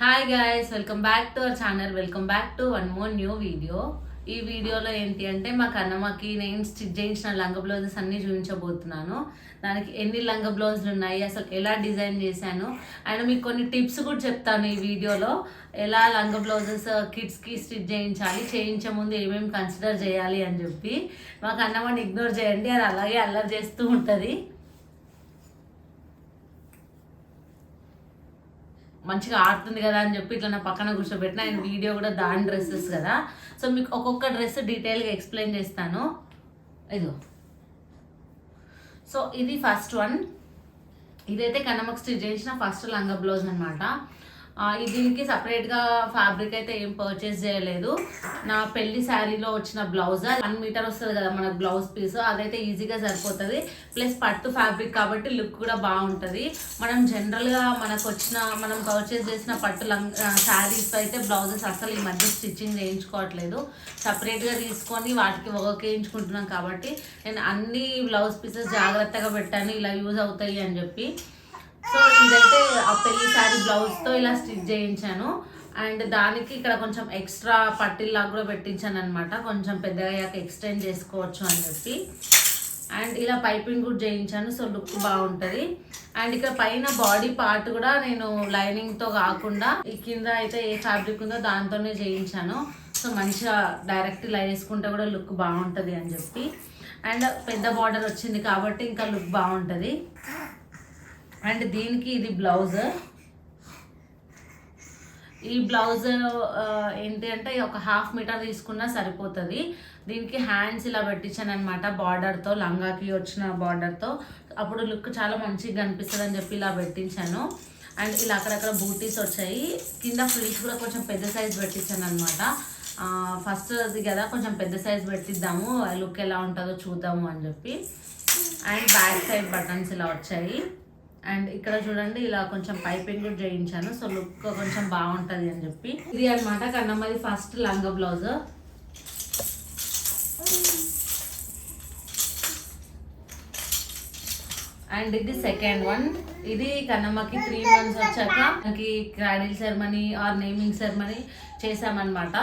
Hi guys welcome back to our channel welcome back to one more new video ఈ వీడియోలో ఏంటి అంటే మా కన్నమ్మకి నేను స్టిచ్ చేయించిన లంగ బ్లౌజెస్ అన్ని చూపించబోతున్నాను. దానికి ఎన్ని లంగ బ్లౌజులు ఉన్నాయి అసలు ఎలా డిజైన్ చేశాను అండ్ మీకు కొన్ని టిప్స్ కూడా చెప్తాను ఈ వీడియోలో ఎలా లంగ బ్లౌజెస్ కిడ్స్కి స్టిచ్ చేయించాలి చేయించే ముందు ఏమేమి కన్సిడర్ చేయాలి అని చెప్పి. మా కన్నమ్మని ఇగ్నోర్ చేయండి అది అలాగే అల్లరి చేస్తూ ఉంటుంది. మంచిగా ఆడుతుంది కదా అని చెప్పి ఇట్లా నా పక్కన కూర్చోబెట్టిన. ఆయన వీడియో కూడా దాని డ్రెస్సెస్ కదా. సో మీకు ఒక్కొక్క డ్రెస్ డీటెయిల్గా ఎక్స్ప్లెయిన్ చేస్తాను. ఇదిగో. సో ఇది ఫస్ట్ వన్. ఇదైతే కన్నమకు స్టిచ్ చేసిన ఫస్ట్ లంగా బ్లౌజ్ అనమాట దీనికి సపరేట్గా ఫ్యాబ్రిక్ అయితే ఏం పర్చేస్ చేయలేదు. నా పెళ్ళి శారీలో వచ్చిన బ్లౌజ్ వన్ మీటర్ వస్తుంది కదా మన బ్లౌజ్ పీస్ అదైతే ఈజీగా సరిపోతుంది. ప్లస్ పట్టు ఫ్యాబ్రిక్ కాబట్టి లుక్ కూడా బాగుంటుంది. మనం జనరల్గా మనకు వచ్చిన మనం పర్చేస్ చేసిన పట్టు లంగ్ శారీస్ అయితే బ్లౌజెస్ అసలు ఈ మధ్య స్టిచ్చింగ్ చేయించుకోవట్లేదు. సపరేట్గా తీసుకొని వాటికి వర్క్ వేయించుకుంటున్నాం కాబట్టి నేను అన్ని బ్లౌజ్ పీసెస్ జాగ్రత్తగా పెట్టాను ఇలా యూజ్ అవుతాయి అని చెప్పి. సో ఇదైతే ఆ పెళ్ళి శారీ బ్లౌజ్తో ఇలా స్టిచ్ చేయించాను. అండ్ దానికి ఇక్కడ కొంచెం ఎక్స్ట్రా పట్టిల్లా కూడా పెట్టించాను అనమాట కొంచెం పెద్దగా అయ్యాక ఎక్స్టెండ్ చేసుకోవచ్చు అని చెప్పి. అండ్ ఇలా పైపింగ్ కూడా చేయించాను సో లుక్ బాగుంటుంది. అండ్ ఇక్కడ పైన బాడీ పార్ట్ కూడా నేను లైనింగ్తో కాకుండా ఈ కింద అయితే ఏ ఫ్యాబ్రిక్ ఉందో దాంతోనే చేయించాను. సో మంచిగా డైరెక్ట్ ఇలా వేసుకుంటే కూడా లుక్ బాగుంటుంది అని చెప్పి. అండ్ పెద్ద బార్డర్ వచ్చింది కాబట్టి ఇంకా లుక్ బాగుంటుంది. అండ్ దీనికి ఇది బ్లౌజ్. ఈ బ్లౌజ్ ఏంటి అంటే ఒక హాఫ్ మీటర్ తీసుకున్నా సరిపోతుంది. దీనికి హ్యాండ్స్ ఇలా పెట్టించాను అనమాట బార్డర్తో లంగాకి వచ్చిన బార్డర్తో అప్పుడు లుక్ చాలా మంచిగా కనిపిస్తుంది అని చెప్పి ఇలా పెట్టించాను. అండ్ ఇలా అక్కడక్కడ బూటీస్ వచ్చాయి. కింద ఫ్రిల్స్ కూడా కొంచెం పెద్ద సైజ్ పెట్టించాను అనమాట ఫస్ట్ అది కదా కొంచెం పెద్ద సైజ్ పెట్టిద్దాము. లుక్ ఎలా ఉంటుందో చూద్దాము అని చెప్పి. అండ్ బ్యాక్ సైడ్ బటన్స్ ఇలా వచ్చాయి. అండ్ ఇక్కడ చూడండి ఇలా కొంచెం పైపింగ్ కూడా చేయించాను. సో లుక్ కొంచెం బాగుంటుంది అని చెప్పి. ఇది అనమాట కన్నమ్మది ఫస్ట్ లంగా బ్లౌజ్. అండ్ ఇది సెకండ్ వన్. ఇది కన్నమ్మకి త్రీ మంత్స్ వచ్చాక మనకి cradle ceremony or naming ceremony చేసామన్నమాట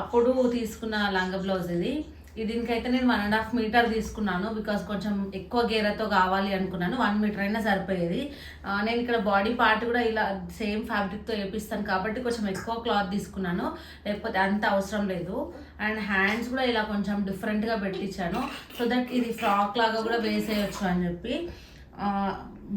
అప్పుడు తీసుకున్న లంగా బ్లౌజ్ ఇది ఇది. దీనికైతే నేను వన్ అండ్ హాఫ్ మీటర్ తీసుకున్నాను బికాస్ కొంచెం ఎక్కువ గేరతో కావాలి అనుకున్నాను. వన్ మీటర్ అయినా సరిపోయేది. నేను ఇక్కడ బాడీ పార్ట్ కూడా ఇలా సేమ్ ఫ్యాబ్రిక్తో వేపిస్తాను కాబట్టి కొంచెం ఎక్కువ క్లాత్ తీసుకున్నాను. లేకపోతే అంత అవసరం లేదు. అండ్ హ్యాండ్స్ కూడా ఇలా కొంచెం డిఫరెంట్గా పెట్టించాను. సో దట్ ఇది ఫ్రాక్ లాగా కూడా వేసేయచ్చు అని చెప్పి.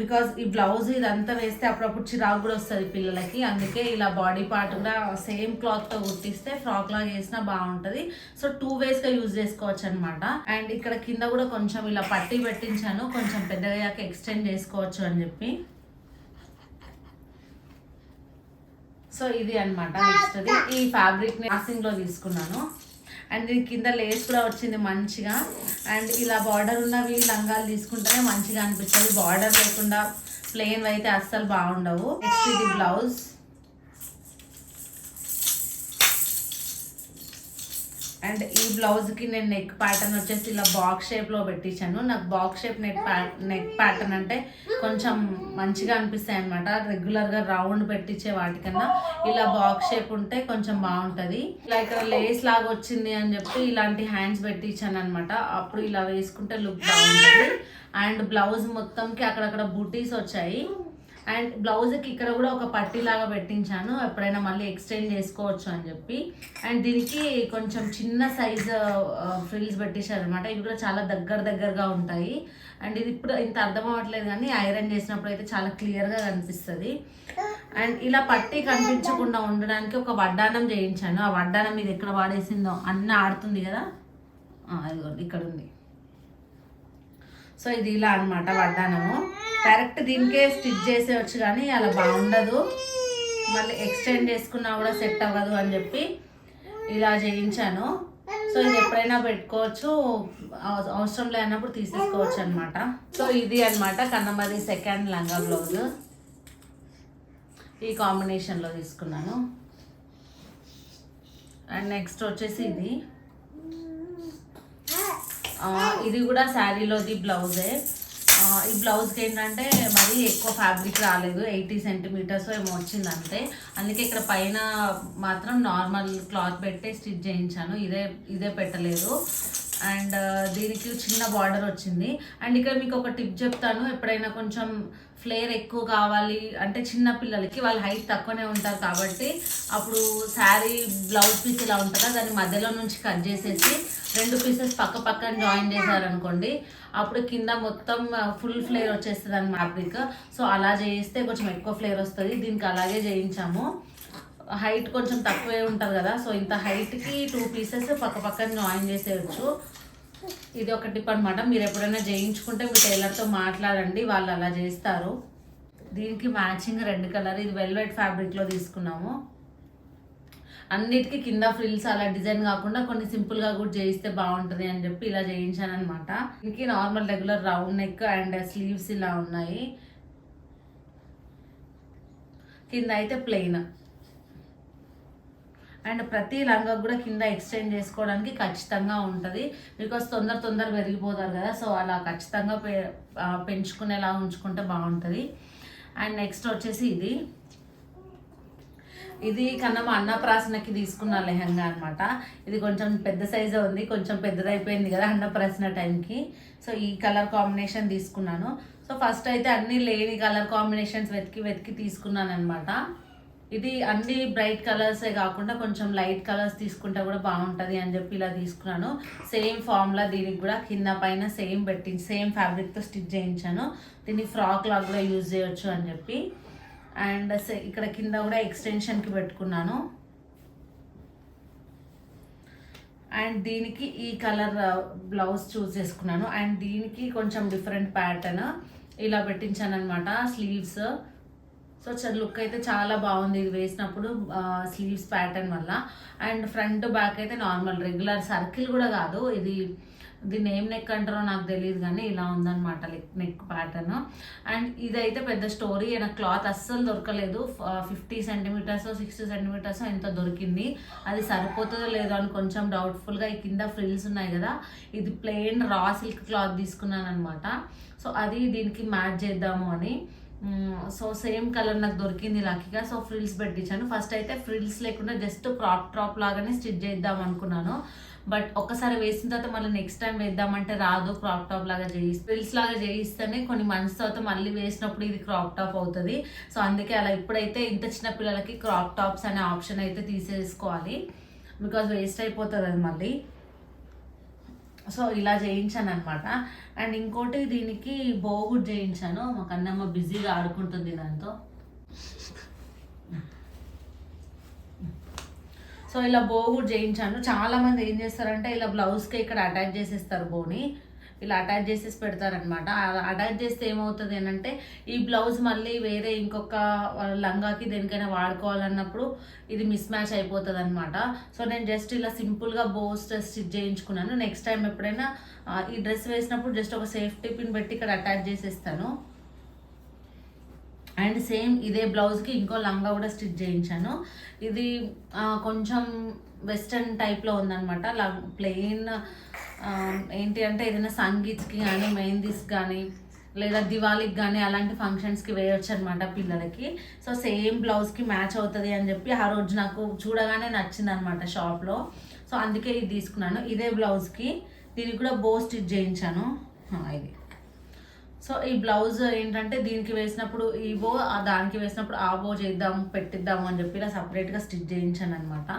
బికాజ్ ఈ బ్లౌజ్ ఇదంతా వేస్తే అప్పుడప్పుడు చిరాకు కూడా వస్తుంది పిల్లలకి. అందుకే ఇలా బాడీ పార్ట్ కూడా సేమ్ క్లాత్తో కుట్టిస్తే ఫ్రాక్ లాగా వేసినా బాగుంటుంది. సో టూ వేస్గా యూజ్ చేసుకోవచ్చు అనమాట అండ్ ఇక్కడ కింద కూడా కొంచెం ఇలా పట్టి పెట్టించాను. కొంచెం పెద్దగా ఎక్స్టెండ్ చేసుకోవచ్చు అని చెప్పి. సో ఇది అనమాట నెక్స్ట్ ఈ ఫ్యాబ్రిక్ని లో తీసుకున్నాను. అండ్ ఇది కింద లేస్ కూడా వచ్చింది మంచిగా. అండ్ ఇలా బార్డర్ ఉన్నవి లంగాలు తీసుకుంటేనే మంచిగా అనిపిస్తుంది. బార్డర్ లేకుండా ప్లెయిన్ అయితే అస్సలు బాగుండవు. నెక్స్ట్ ఇది బ్లౌజ్. అండ్ ఈ బ్లౌజ్కి నేను నెక్ ప్యాటర్న్ వచ్చేసి ఇలా బాక్స్ షేప్లో పెట్టించాను. నాకు box shape neck neck pattern అంటే కొంచెం మంచిగా అనిపిస్తాయి అనమాట రెగ్యులర్గా రౌండ్ పెట్టించే వాటికన్నా ఇలా బాక్స్ షేప్ ఉంటే కొంచెం బాగుంటుంది. ఇలా ఇక్కడ లేస్ లాగా వచ్చింది అని చెప్పి ఇలాంటి హ్యాండ్స్ పెట్టించాను అనమాట అప్పుడు ఇలా వేసుకుంటే లుక్ బాగుంటుంది. అండ్ బ్లౌజ్ మొత్తంకి అక్కడక్కడ బూటీస్ వచ్చాయి. అండ్ బ్లౌజ్కి ఇక్కడ కూడా ఒక పట్టీ లాగా పెట్టించాను. ఎప్పుడైనా మళ్ళీ ఎక్స్టెండ్ చేసుకోవచ్చు అని చెప్పి. అండ్ దీనికి కొంచెం చిన్న సైజ్ ఫ్రిల్స్ పెట్టేశారు అనమాట ఇవి కూడా చాలా దగ్గర దగ్గరగా ఉంటాయి. అండ్ ఇది ఇప్పుడు ఇంత అర్థం అవ్వట్లేదు కానీ ఐరన్ చేసినప్పుడు అయితే చాలా క్లియర్గా కనిపిస్తుంది. అండ్ ఇలా పట్టి కనిపించకుండా ఉండడానికి ఒక వడ్డానం చేయించాను. ఆ వడ్డానం ఇది ఎక్కడ వాడేసిందో అన్న ఆడుతుంది కదా? ఇదిగోండి ఇక్కడ ఉంది. సో ఇది ఇలా అనమాట వడ్డానము డైరెక్ట్ దీనికే స్టిచ్ చేసేవచ్చు కానీ అలా బాగుండదు. మళ్ళీ ఎక్స్టెండ్ చేసుకున్నా కూడా సెట్ అవ్వదు అని చెప్పి ఇలా చేయించాను. సో ఇది ఎప్పుడైనా పెట్టుకోవచ్చు. అవసరం లేనప్పుడు తీసేసుకోవచ్చు అనమాట సో ఇది అనమాట కన్నమది సెకండ్ లంగా బ్లౌజ్ ఈ కాంబినేషన్లో తీసుకున్నాను. అండ్ నెక్స్ట్ వచ్చేసి ఇది. ఇది కూడా శారీలోది బ్లౌజే ఈ బ్లౌజ్కి ఏంటంటే మరీ ఎక్కువ ఫ్యాబ్రిక్ రాలేదు ఎయిటీ సెంటీమీటర్స్ ఏమో వచ్చింది అంతే అందుకే ఇక్కడ పైన మాత్రం నార్మల్ క్లాత్ పెట్టే స్టిచ్ చేయించాను. ఇదే ఇదే పెట్టలేదు. అండ్ దీనికి చిన్న బార్డర్ వచ్చింది. అండ్ ఇక్కడ మీకు ఒక టిప్ చెప్తాను. ఎప్పుడైనా కొంచెం ఫ్లేర్ ఎక్కువ కావాలి అంటే చిన్న పిల్లలకి వాళ్ళ హైట్ తక్కువనే ఉంటారు కాబట్టి అప్పుడు శారీ బ్లౌజ్ పీస్ ఇలా ఉంటుందా దాన్ని మధ్యలో నుంచి కట్ చేసేసి రెండు పీసెస్ పక్క పక్కన జాయిన్ చేశారనుకోండి అప్పుడు కింద మొత్తం ఫుల్ ఫ్లేర్ వచ్చేస్తుంది అని ఫ్యాబ్రిక్ సో అలా చేయిస్తే కొంచెం ఎక్కువ ఫ్లేర్ వస్తుంది. దీనికి అలాగే చేయించాము. హైట్ కొంచెం తక్కువే ఉంటుంది కదా సో ఇంత హైట్కి టూ పీసెస్ పక్క పక్కన జాయిన్ చేసేయచ్చు. ఇది ఒక టిప్ అనమాట మీరు ఎప్పుడైనా చేయించుకుంటే మీ టైలర్తో మాట్లాడండి వాళ్ళు అలా చేస్తారు. దీనికి మ్యాచింగ్ రెడ్ కలర్ ఇది వెల్వెట్ ఫ్యాబ్రిక్లో తీసుకున్నాము. అన్నిటికీ కింద ఫ్రిల్స్ అలా డిజైన్ కాకుండా కొన్ని సింపుల్గా కూడా చేయిస్తే బాగుంటుంది అని చెప్పి ఇలా చేయించాను అనమాట దీనికి normal regular round neck and sleeves ఇలా ఉన్నాయి. కింద అయితే ప్లెయిన్. అండ్ ప్రతి లంగా కూడా కింద ఎక్స్చేంజ్ చేసుకోవడానికి ఖచ్చితంగా ఉంటుంది. బికాస్ తొందర తొందర పెరిగిపోతారు కదా సో అలా ఖచ్చితంగా పె పెంచుకునేలా ఉంచుకుంటే బాగుంటుంది. అండ్ నెక్స్ట్ వచ్చేసి ఇది. ఇది కన్నా మా అన్నప్రాసనకి తీసుకున్న లెహంగా అనమాట ఇది కొంచెం పెద్ద సైజే ఉంది కొంచెం పెద్దదైపోయింది కదా అన్నప్రాసన టైంకి. సో ఈ కలర్ కాంబినేషన్ తీసుకున్నాను. సో ఫస్ట్ అయితే అన్నీ లేని కలర్ కాంబినేషన్స్ వెతికి వెతికి తీసుకున్నాను అనమాట ఇది అన్ని బ్రైట్ కలర్సే కాకుండా కొంచెం లైట్ కలర్స్ తీసుకుంటే కూడా బాగుంటుంది అని చెప్పి ఇలా తీసుకున్నాను. సేమ్ ఫార్మ్లా దీనికి కూడా కింద పైన సేమ్ పెట్టి సేమ్ ఫ్యాబ్రిక్తో స్టిచ్ చేయించాను. దీన్ని ఫ్రాక్ లాగా కూడా యూజ్ చేయొచ్చు అని చెప్పి. అండ్ ఇక్కడ కింద కూడా ఎక్స్టెన్షన్కి పెట్టుకున్నాను. అండ్ దీనికి ఈ కలర్ బ్లౌజ్ చూస్ చేసుకున్నాను. అండ్ దీనికి కొంచెం డిఫరెంట్ ప్యాటర్న్ ఇలా పెట్టించాను అనమాట స్లీవ్స్ సో లుక్ అయితే చాలా బాగుంది. ఇది వేసినప్పుడు స్లీవ్స్ ప్యాటర్న్ వల్ల. అండ్ ఫ్రంట్ బ్యాక్ అయితే నార్మల్ రెగ్యులర్ సర్కిల్ కూడా కాదు. ఇది దీన్ని ఏం నెక్ అంటారో నాకు తెలియదు కానీ ఇలా ఉందన్నమాట నెక్ ప్యాటర్న్ అండ్ ఇదైతే పెద్ద స్టోరీ నాకు క్లాత్ అస్సలు దొరకలేదు. ఫిఫ్టీ సెంటీమీటర్స్ సిక్స్టీ సెంటీమీటర్స్ ఎంత దొరికింది. అది సరిపోతుందో లేదో అని కొంచెం డౌట్ఫుల్గా ఈ కింద ఫ్రిల్స్ ఉన్నాయి కదా. ఇది ప్లెయిన్ రా సిల్క్ క్లాత్ తీసుకున్నాను అనమాట సో అది దీనికి మ్యాచ్ చేద్దాము అని. సో సేమ్ కలర్ నాకు దొరికింది లక్కీగా. సో ఫ్రిల్స్ పెట్టించాను. ఫస్ట్ అయితే ఫ్రిల్స్ లేకుండా జస్ట్ క్రాప్ టాప్ లాగానే స్టిచ్ చేద్దాం అనుకున్నాను. బట్ ఒక్కసారి వేసిన తర్వాత మళ్ళీ నెక్స్ట్ టైం వేద్దామంటే రాదు. క్రాప్ టాప్ లాగా చేయిస్తే ఫ్రిల్స్ లాగా చేయిస్తేనే కొన్ని మంత్స్ తర్వాత మళ్ళీ వేసినప్పుడు ఇది క్రాప్ టాప్ అవుతుంది. సో అందుకే అలా ఇప్పుడైతే ఇంత చిన్న పిల్లలకి క్రాప్ టాప్స్ అనే ఆప్షన్ అయితే తీసేసుకోవాలి. బికాజ్ వేస్ట్ అయిపోతుంది అది మళ్ళీ. సో ఇలా చేయించాను అనమాట అండ్ ఇంకోటి దీనికి బోగుడ్ చేయించాను. మా కన్నమ్మ బిజీగా ఆడుకుంటుంది దాంతో. సో ఇలా బోగుడ్ చేయించాను. చాలా మంది ఏం చేస్తారంటే ఇలా బ్లౌజ్కి ఇక్కడ అటాచ్ చేసేస్తారు బోని. ఇలా అటాచ్ చేసేసి పెడతారనమాట అటాచ్ చేస్తే ఏమవుతుంది ఏంటంటే అంటే ఈ బ్లౌజ్ మళ్ళీ వేరే ఇంకొక లంగాకి దేనికైనా వాడుకోవాలన్నప్పుడు ఇది మిస్ మ్యాచ్ అయిపోతుంది అనమాట సో నేను జస్ట్ ఇలా సింపుల్గా బోస్ స్టిచ్ చేయించుకున్నాను. నెక్స్ట్ టైం ఎప్పుడైనా ఈ డ్రెస్ వేసినప్పుడు జస్ట్ ఒక సేఫ్టీ పిన్ పెట్టి ఇక్కడ అటాచ్ చేసేస్తాను. అండ్ సేమ్ ఇదే బ్లౌజ్కి ఇంకో లంగా కూడా స్టిచ్ చేయించాను. ఇది కొంచెం వెస్ట్రన్ టైప్లో ఉందన్నమాట. ప్లెయిన్ ఏంటి అంటే ఏదైనా సంగీత్కి కానీ మెహందీస్ కానీ లేదా దివాళీకి కానీ అలాంటి ఫంక్షన్స్కి వేయొచ్చు అనమాట పిల్లలకి. సో సేమ్ బ్లౌజ్కి మ్యాచ్ అవుతుంది అని చెప్పి ఆ రోజు నాకు చూడగానే నచ్చింది అనమాట షాప్లో. సో అందుకే ఇది తీసుకున్నాను. ఇదే బ్లౌజ్కి. దీనికి కూడా బో స్టిచ్ చేయించాను. ఇది. సో ఈ బ్లౌజ్ ఏంటంటే దీనికి వేసినప్పుడు ఈ బో ఆ దానికి వేసినప్పుడు ఆ బో చేద్దాం పెట్టిద్దాము అని చెప్పి ఇలా సపరేట్గా స్టిచ్ చేయించాను అనమాట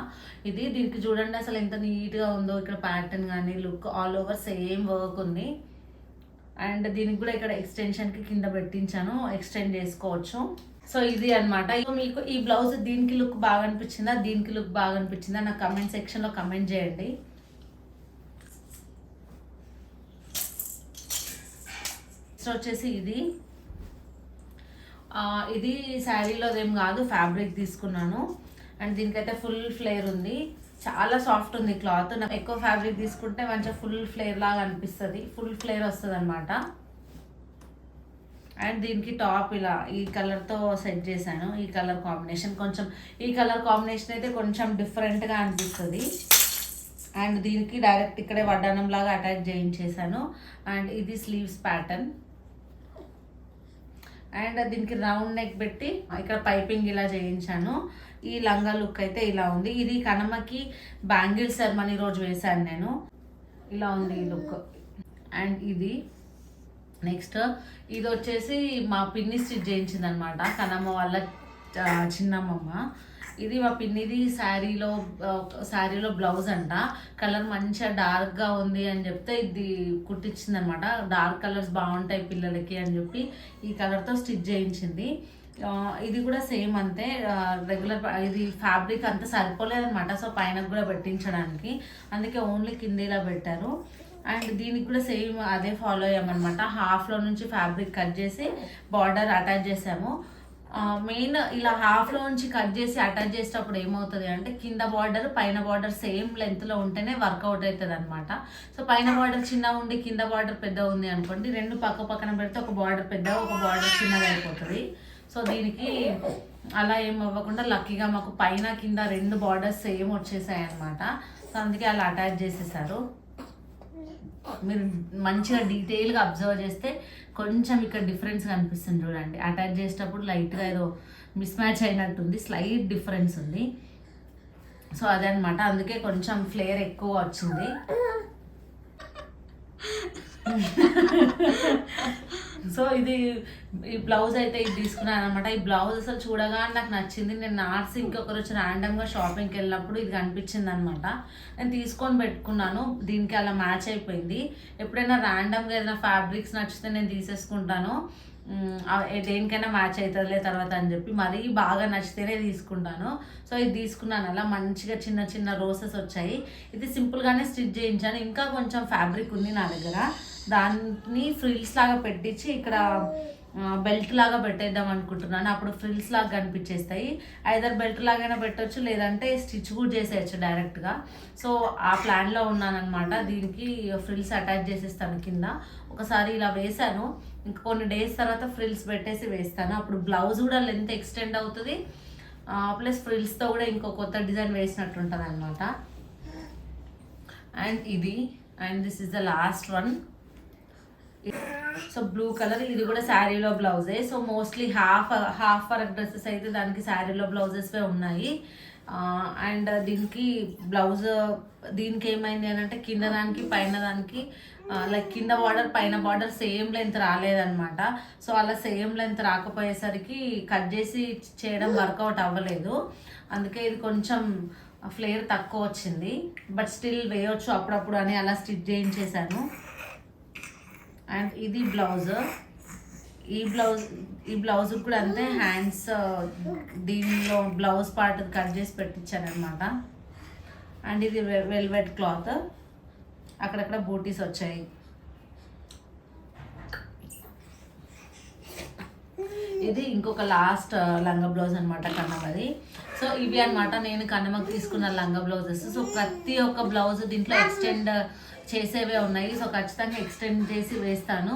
ఇది దీనికి చూడండి అసలు ఎంత నీట్గా ఉందో ఇక్కడ ప్యాటర్న్ కానీ look all over same work ఉంది. అండ్ దీనికి కూడా ఇక్కడ ఎక్స్టెన్షన్కి కింద పెట్టించాను ఎక్స్టెండ్ చేసుకోవచ్చు. సో ఇది అనమాట మీకు ఈ బ్లౌజ్ దీనికి లుక్ బాగా అనిపించిందా? దీనికి లుక్ బాగా అనిపించిందా? నాకు కమెంట్ సెక్షన్లో కమెంట్ చేయండి. నెక్స్ట్ వచ్చేసి ఇది. ఇది శారీలో ఏం కాదు ఫ్యాబ్రిక్ తీసుకున్నాను. అండ్ దీనికైతే ఫుల్ ఫ్లేర్ ఉంది. చాలా సాఫ్ట్ ఉంది క్లాత్ నాకు ఎక్కువ ఫ్యాబ్రిక్ తీసుకుంటే మంచిగా ఫుల్ ఫ్లేర్ లాగా అనిపిస్తుంది. ఫుల్ ఫ్లేర్ వస్తుంది అనమాట అండ్ దీనికి టాప్ ఇలా ఈ కలర్తో సెట్ చేశాను. ఈ కలర్ కాంబినేషన్ కొంచెం ఈ కలర్ కాంబినేషన్ అయితే కొంచెం డిఫరెంట్గా అనిపిస్తుంది. అండ్ దీనికి డైరెక్ట్ ఇక్కడే వడ్డానం లాగా అటాచ్ చేయించేసాను అండ్ ఇది స్లీవ్స్ ప్యాటర్న్ అండ్ దీనికి రౌండ్ నెక్ పెట్టి ఇక్కడ పైపింగ్ ఇలా చేయించాను. ఈ లంగా లుక్ అయితే ఇలా ఉంది. ఇది కనమకి బ్యాంగిల్ సెరమనీ రోజు వేశాను నేను. ఇలా ఉంది ఈ లుక్. అండ్ ఇది నెక్స్ట్ ఇది వచ్చేసి మా పిన్ని స్టిచ్ చేయించింది అనమాట కనమ్మ వాళ్ళ చిన్నమ్మమ్మ ఇది మా పిన్నిది శారీలో శారీలో బ్లౌజ్ అంట. కలర్ మంచిగా డార్క్గా ఉంది అని చెప్తే ఇది కుట్టించింది అనమాట డార్క్ కలర్స్ బాగుంటాయి పిల్లలకి అని చెప్పి ఈ కలర్తో స్టిచ్ చేయించింది. ఇది కూడా సేమ్ అంతే. రెగ్యులర్ ఇది ఫ్యాబ్రిక్ అంత సరిపోలేదనమాట. సో పైన కూడా పెట్టించడానికి. అందుకే ఓన్లీ కిందీలా పెట్టారు. అండ్ దీనికి కూడా సేమ్ అదే ఫాలో అయ్యామన్నమాట. హాఫ్లో నుంచి ఫ్యాబ్రిక్ కట్ చేసి బార్డర్ అటాచ్ చేసాము. మెయిన్ ఇలా హాఫ్లో నుంచి కట్ చేసి అటాచ్ చేసేటప్పుడు ఏమవుతుంది అంటే కింద బార్డర్ పైన బార్డర్ సేమ్ లెంత్లో ఉంటేనే వర్కౌట్ అవుతుంది అనమాట సో పైన బార్డర్ చిన్న ఉండి కింద బార్డర్ పెద్ద ఉంది అనుకోండి రెండు పక్క పక్కన పెడితే ఒక బార్డర్ పెద్ద ఒక బార్డర్ చిన్నగా అయిపోతుంది. సో దీనికి అలా ఏం అవ్వకుండా లక్కీగా మాకు పైన కింద రెండు బార్డర్స్ సేమ్ వచ్చేసాయి అనమాట సో అందుకే అలా అటాచ్ చేసేసారు. మీరు మంచిగా డీటెయిల్గా అబ్జర్వ్ చేస్తే కొంచెం ఇక్కడ డిఫరెన్స్ కనిపిస్తుంది చూడండి. అటాచ్ చేసేటప్పుడు లైట్గా ఏదో మిస్ మ్యాచ్ అయినట్టుంది స్లైట్ డిఫరెన్స్ ఉంది. సో అదే అందుకే కొంచెం ఫ్లేర్ ఎక్కువ వచ్చింది. సో ఇది ఈ బ్లౌజ్ అయితే ఇది తీసుకున్నాను అనమాట. ఈ బ్లౌజ్ అసలు చూడగానే నాకు నచ్చింది. నేను నార్స్ ఇంకొకరు వచ్చి ర్యాండమ్గా షాపింగ్కి వెళ్ళినప్పుడు ఇది కనిపించింది అనమాట. నేను తీసుకొని పెట్టుకున్నాను. దీనికి అలా మ్యాచ్ అయిపోయింది. ఎప్పుడైనా ర్యాండమ్గా ఏదైనా ఫ్యాబ్రిక్స్ నచ్చితే నేను తీసేసుకుంటాను. దేనికైనా మ్యాచ్ అవుతుందిలే తర్వాత అని చెప్పి మరీ బాగా నచ్చితేనే తీసుకుంటాను. సో ఇది తీసుకున్నాను. అలా మంచిగా చిన్న చిన్న రోసెస్ వచ్చాయి. ఇది సింపుల్గానే స్టిచ్ చేయించాను. ఇంకా కొంచెం ఫ్యాబ్రిక్ ఉంది నా దగ్గర. దాన్ని ఫ్రిల్స్ లాగా పెట్టించి ఇక్కడ బెల్ట్ లాగా పెట్టేద్దాం అనుకుంటున్నాను. అప్పుడు ఫ్రిల్స్ లాగా కనిపించేస్తాయి. ఐదర్ బెల్ట్ లాగైనా పెట్టచ్చు లేదంటే స్టిచ్ కూడా చేసేయచ్చు డైరెక్ట్గా సో ఆ ప్లాన్లో ఉన్నానన్నమాట. దీనికి ఫ్రిల్స్ అటాచ్ చేసేస్తాను కింద. ఒకసారి ఇలా వేశాను. ఇంకా కొన్ని డేస్ తర్వాత ఫ్రిల్స్ పెట్టేసి వేస్తాను. అప్పుడు బ్లౌజ్ కూడా లెంత్ ఎక్స్టెండ్ అవుతుంది. ప్లస్ ఫ్రిల్స్తో కూడా ఇంకో కొత్త డిజైన్ వేసినట్టు ఉంటుంది అనమాట అండ్ ఇది and this is the last one so blue colour ఇది కూడా శారీలో బ్లౌజే. So mostly half half work dresses అయితే దానికి శారీలో బ్లౌజెస్వే ఉన్నాయి. అండ్ దీనికి బ్లౌజ్ దీనికి ఏమైంది అని అంటే కింద దానికి పైన దానికి లైక్ కింద బార్డర్ పైన బార్డర్ సేమ్ లెంత్ రాలేదనమాట సో అలా సేమ్ లెంత్ రాకపోయేసరికి కట్ చేసి చేయడం వర్కౌట్ అవ్వలేదు. అందుకే ఇది కొంచెం ఫ్లేయర్ తక్కువ వచ్చింది. బట్ స్టిల్ వేయొచ్చు అప్పుడప్పుడు అని అలా స్టిచ్ చేయించేశాను. అండ్ ఇది బ్లౌజ్. ఈ బ్లౌజ్ ఈ బ్లౌజ్ కూడా అంతే హ్యాండ్స్ దీనిలో బ్లౌజ్ పార్ట్ కట్ చేసి పెట్టించానమాట అండ్ ఇది వెల్వెట్ క్లాత్. అక్కడక్కడ బూటీస్ వచ్చాయి. ఇది ఇంకొక లాస్ట్ లంగా బ్లౌజ్ అనమాట కన్నమది సో ఇవి అన్నమాట నేను కన్నమకు తీసుకున్న లంగా బ్లౌజెస్. సో ప్రతి ఒక్క బ్లౌజ్ దీంట్లో ఎక్స్టెండ్ చేసేవే ఉన్నాయి. సో ఖచ్చితంగా ఎక్స్టెండ్ చేసి వేస్తాను.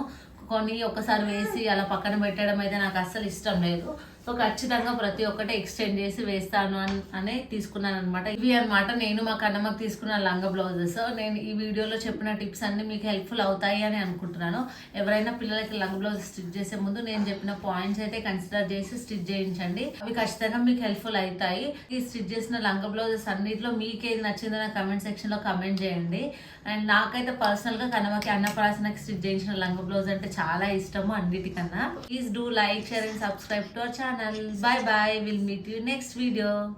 కొన్ని ఒకసారి వేసి అలా పక్కన పెట్టడం అయితే నాకు అస్సలు ఇష్టం లేదు. సో ఖచ్చితంగా ప్రతి ఒక్కటి ఎక్స్టెండ్ చేసి వేస్తాను అని అనే తీసుకున్నాను అనమాట ఇవి అన్నమాట నేను మా కన్నమ్మకు తీసుకున్న లంగా బ్లౌజెస్. నేను ఈ వీడియోలో చెప్పిన టిప్స్ అన్ని మీకు హెల్ప్ఫుల్ అవుతాయి అని అనుకుంటున్నాను. ఎవరైనా పిల్లలకి లంగా బ్లౌజ్ స్టిచ్ చేసే ముందు నేను చెప్పిన పాయింట్స్ అయితే కన్సిడర్ చేసి స్టిచ్ చేయించండి. అవి ఖచ్చితంగా మీకు హెల్ప్ఫుల్ అవుతాయి. ఈ స్టిచ్ చేసిన లంగా బ్లౌజెస్ అన్నింటిలో మీకు ఏది నచ్చిందో నా కమెంట్ సెక్షన్లో కమెంట్ చేయండి. అండ్ నాకైతే పర్సనల్గా కనమకి అన్నప్రాసనకి స్టిచ్ చేయించిన లంగా బ్లౌజ్ అంటే చాలా ఇష్టము అన్నిటికన్నా. Please do like share and subscribe to our channel channel. Bye bye. We'll meet you next video.